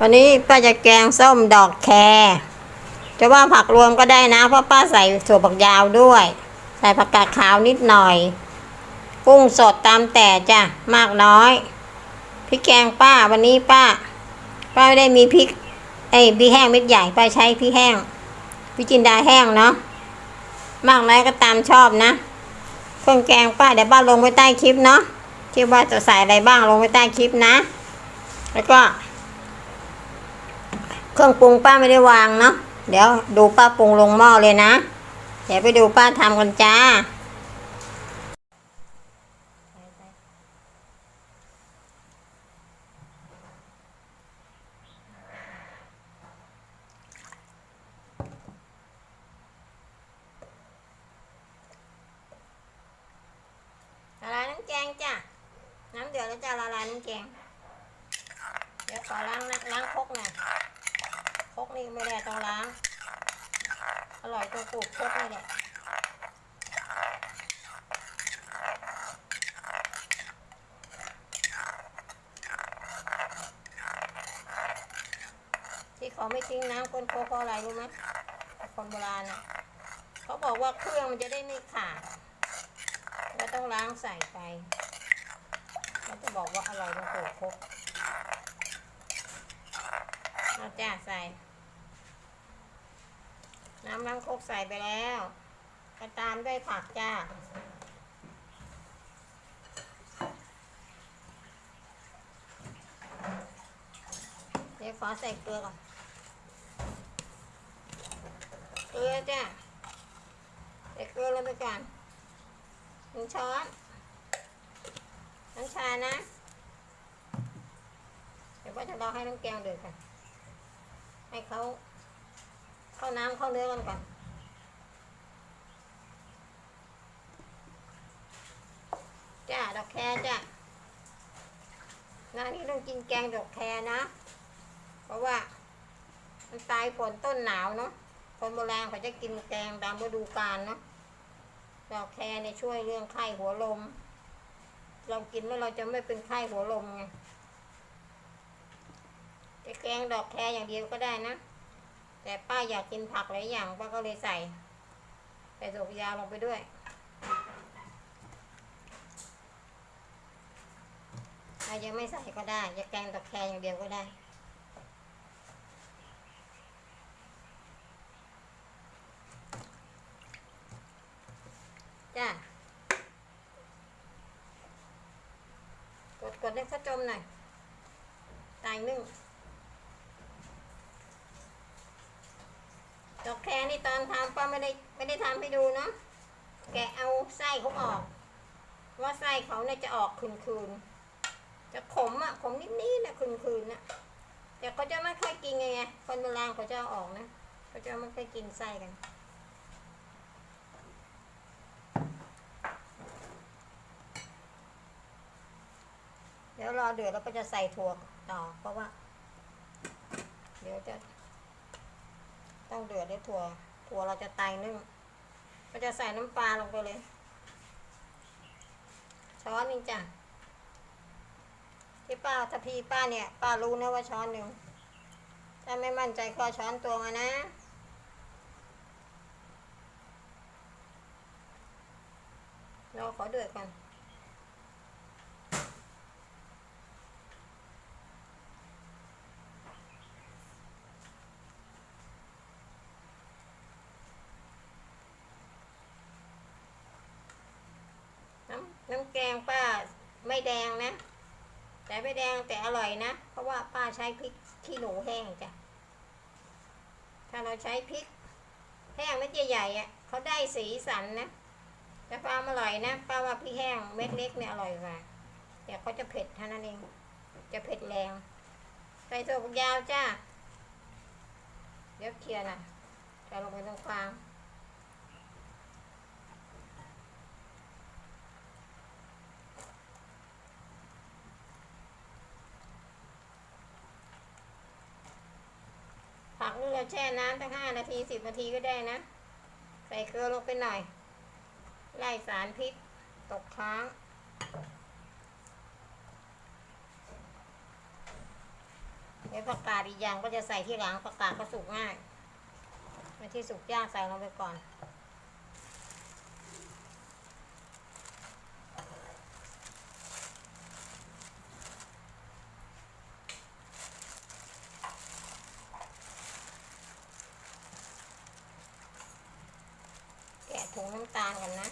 วันนี้ป้าจะแกงส้มดอกแครจะว่าผักรวมก็ได้นะ เพราะป้าใส่ถั่วผักยาวด้วย ใส่ผักกาดขาวนิดหน่อย กุ้งสดตามแต่จ้ะมากน้อยพริกแกงป้าวันนี้ป้า ป้าไม่ได้มีพริกไอ้พริกแห้งเม็ดใหญ่ป้าใช้พริกแห้งพริกจินดาแห้งเนาะมากน้อยก็ตามชอบนะเครื่องแกงป้าเดี๋ยวป้าลงไว้ใต้คลิปเนาะที่ว่าจะใส่อะไรบ้างลงไว้ใต้คลิปนะ แล้วก็ เครื่องปรุงป้าไม่ได้วางเนาะเดี๋ยวดูป้าปรุงลงหม้อเลยนะ เดี๋ยวไปดูป้าทำกันจ้าละลายน้ำแกงจ้ะ น้ำเดือดแล้วจ้ะละลายน้ำแกง เดี๋ยวขอล้างล้างคกหน่อย กนี่ไม่ได้ต้องล้าง อร่อยตรงปลูกคกนี่แหละที่เขาไม่ทิ้งน้ำก้นโคกเพราะอะไรรู้ไหมคนโบราณน่ะเขาบอกว่าเครื่องมันจะได้ไม่ขาดแล้วต้องล้างใส่ไปแล้วจะบอกว่าอร่อยตรงปลูกคกเอาจ้าใส่ น้ำล้างโคกใส่ไปแล้วก็ตามด้วยผักจ้าเดี๋ยวขอใส่เกลือก่อน เกลือจ้าใส่เกลือลงไปก่อนหนึ่งช้อนน้ำชานะ เดี๋ยวว่าจะรอให้น้ำแกงเดือดก่อนให้เขา เข้าน้ำเข้าเนื้อกันก่อนจ้าดอกแครจ้าหน้านี้ต้องกินแกงดอกแครนะ เพราะว่า มันตายฝนต้นหนาวเนาะคนโบราณเขาจะกินแกงตามฤดูกาลเนาะดอกแครเนี่ยช่วยเรื่องไข้หัวลม เรากินแล้วเราจะไม่เป็นไข้หัวลมไงจะแกงดอกแครอย่างเดียวก็ได้นะ แต่ป้าอยากกินผักหลายอย่างป้าก็เลยใส่ใส่ถั่วฝักยาวลงไปด้วย ถ้ายังไม่ใส่ก็ได้จะแกงดอแครอย่างเดียวก็ได้ จ้ากดกดให้เขาจมหน่อยตายนึ่ง ดอกแครนี่ตอนทำป้าไม่ได้ไม่ได้ทำให้ดูเนาะแกเอาไส้เขาออก ว่าไส้เขาเนี่ยจะออกคืนๆจะขมอะขมนิดๆนะคืนๆนะแต่เขาจะไม่ค่อยกินไงไงคนโบราณเขาจะออกนะเขาจะไม่ค่อยกินไส้กันเดี๋ยวรอเดือดแล้วก็จะใส่ถั่วต่อเพราะว่า เดี๋ยวจะ ต้องเดือดด้วยถั่ว ถั่วเราจะไตนึ่งก็จะใส่น้ำปลาลงไปเลย ช้อนหนึงจ้ะ ที่ป้าถ้าพี่ป้าเนี่ย ป้ารู้นะว่าช้อนหนึ่ง ถ้าไม่มั่นใจก็เอช้อนตวงนะเราขอเดือดก่อน น้ำแกงป้าไม่แดงนะ แต่ไม่แดงแต่อร่อยนะ เพราะว่าป้าใช้พริกขี้หนูแห้งจ้ะ ถ้าเราใช้พริกแห้งเม็ดใหญ่ๆอะเขาได้สีสันนะแต่ความอร่อยนะป้าว่าพริกแห้งเม็ดเล็กเนี่ยอร่อยกว่าแต่เขาจะเผ็ดเท่านั้นเอง จะเผ็ดแรงใส่ถั่วฝักยาวจ้าเดี๋ยวเคลียร์นะใส่ลงไปตรงกลาง ราแช่น้ำตั้งห้านาทีสิบนาทีก็ได้นะ ใส่เกลือลงไปหน่อย ไล่สารพิษตกค้างเดี๋ยวผักกาดอีกอย่างก็จะใส่ที่หลังผักกาดก็สุกง่ายไม่ที่สุกยากใส่ลงไปก่อน แกะถุงน้ำตาลก่อนนะ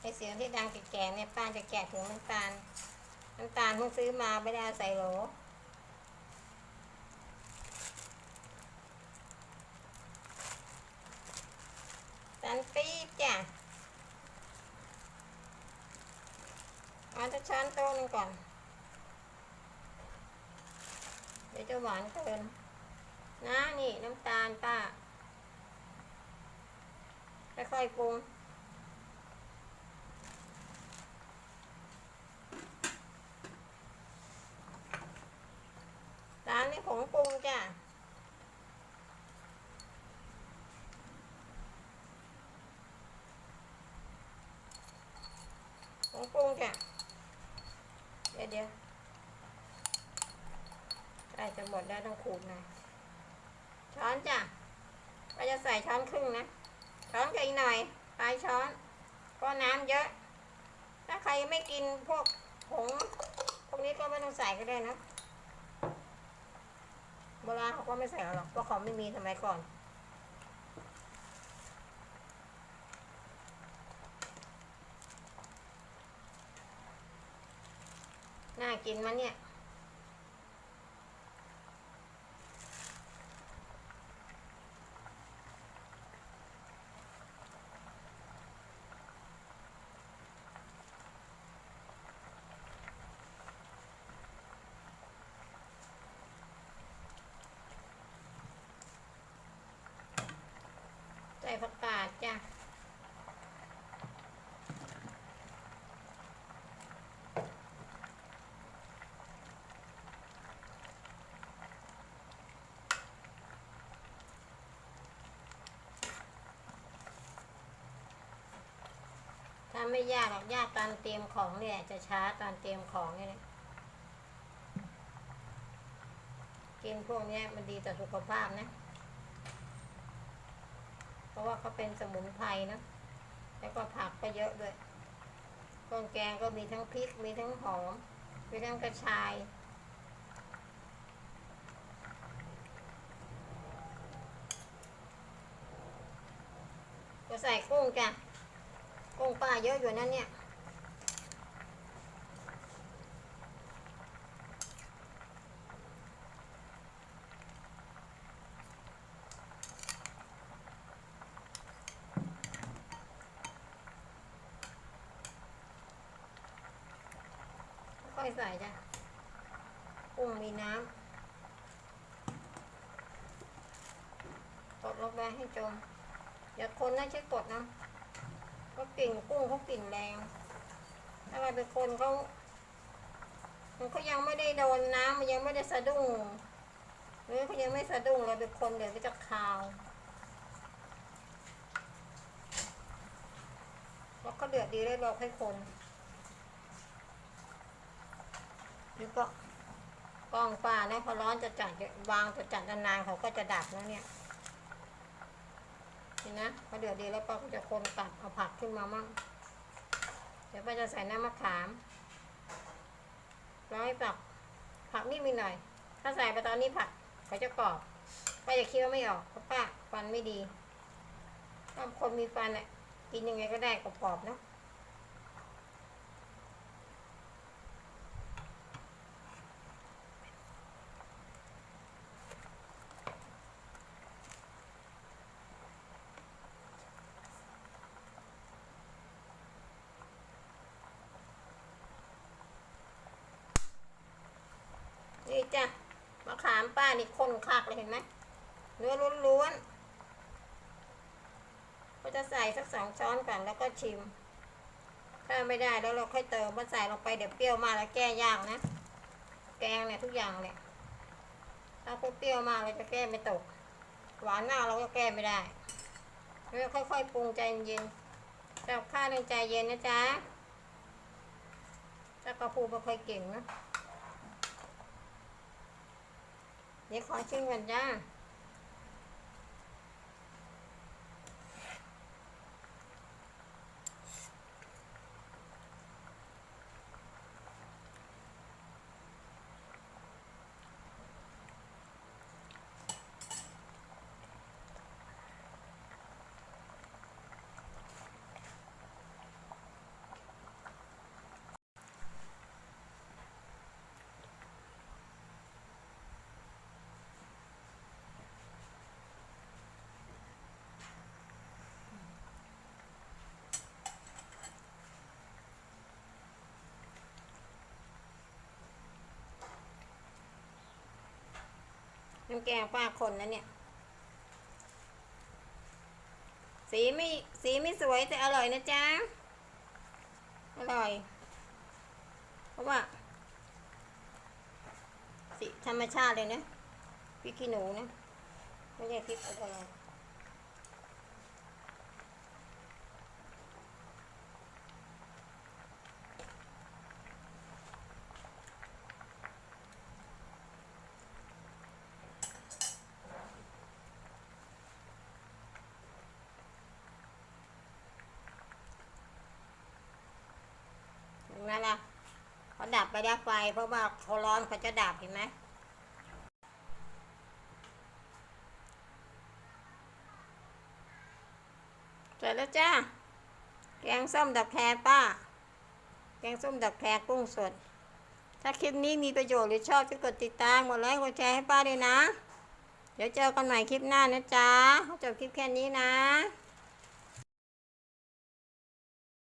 ไอเสียงที่ดังแก่ๆเนี่ยป้าจะแกะถุงน้ำตาลน้ำตาลเพิ่งซื้อมาไม่ได้เอาใส่โหลตาลปี๊บจ้ะเอาจะช้อนโต๊ะหนึงก่อน เดี๋ยวจะหวานเกินนะนี่น้ำตาลป้าค่อยๆปรุงร้านนี้ ผงปรุงจ้ะผงปรุงจ้ะเดี๋ยวเดี๋ยวใกล้จะหมดแล้ต้องขูดหน่อยช้อนจ้ะก็จะใส่ช้อนครึ่งนะ ช้อนกับอีกหน่อยปลายช้อนก็น้ำเยอะ ถ้าใครไม่กินพวกผงพวกนี้ก็ไม่ต้องใส่ก็ได้นะ โบราณเขาก็ไม่ใส่หรอกเพราะเขาไม่มีสมัยก่อนน่ากินมันเนี่ย ไม่ยากหรอกยากตอนเตรียมของเนี่ยจะช้าตอนเตรียมของเนี่ยแหละกินพวกนี้มันดีต่อสุขภาพนะ เพราะว่าเขาเป็นสมุนไพรนะ แล้วก็ผักก็เยอะด้วยเครื่องแกงก็มีทั้งพริก มีทั้งหอม มีทั้งกระชายก็ใส่กุ้งจ้ะ กุ้งปลาเยอะอยู่นั่นเนี่ย ค่อยใส่จ้ะกุ้งมีน้ำกดลงไปให้จมอย่าคนนะใช้กดนะ ก็กลิ่นกุ้งเขากลิ่นแรงถ้าเราเป็นคนเขามันเขายังไม่ได้โดนน้ำมันยังไม่ได้สะดุ้งหรือเขายังไม่สะดุ้งเราเป็นคนเดี๋ยวก็จะคาวแล้วก็เดือดดีเลยเราให้คนแล้วก็กล้องปลาเนี่ยพอร้อนจะจัดวางจะจัดนานๆเขาก็จะดับแล้วเนี่ย นี่นะพอเดือดดีแล้วป้าก็จะคนตัดเอาผักขึ้นมามั่งเดี๋ยวป้าจะใส่น้ำมะขามร้อยผักผักนี่มีหน่อย ถ้าใส่ไปตอนนี้ผักเขาจะกรอบป้าจะเคี้ยวไม่ออกเพราะป้าฟันไม่ดีถ้าคนมีฟันอะกินยังไงก็ได้กรอบๆเนาะนี่ จ้ะมะขามป้านี่ข้นคักเลยเห็นไหมเนื้อล้วนๆก็จะใส่สักสองช้อนก่อนแล้วก็ชิม ถ้าไม่ได้แล้วเราค่อยเติมมาใส่ลงไปเดี๋ยวเปรี้ยวมากแล้วแก้ยากนะ แกงเนี่ยทุกอย่างเนี่ยถ้าพวกเปรี้ยวมากเราจะแก้ไม่ตก หวานมากเราก็แก้ไม่ได้เราค่อยๆปรุงใจเย็นๆแต่ข้าวในใจเย็นนะจ๊ะถ้ากระพูไม่ค่อยเก่งนะ เดี๋ยวขอชิมกันจ้า น้ำแกงป้าคนนะเนี่ย สีไม่สีไม่สวยแต่อร่อยนะจ๊ะ อร่อย เพราะว่า สีธรรมชาติเลยนะพริกขี้หนูนะ ไม่ใช่พริกอะไร เห็นไหมล่ะเขา ดับไปแล้วไฟ เพราะว่าเขาร้อนเขาจะดับเห็นไหมเสร็จแล้วจ้า แกงส้มดับแครป้า แกงส้มดับแครกุ้งสด ถ้าคลิปนี้มีประโยชน์หรือชอบช่วยกดติดตามกดไลค์กดแชร์ให้ป้าด้วยนะ เดี๋ยวเจอกันใหม่คลิปหน้านะจ๊ะจบคลิปแค่นี้นะ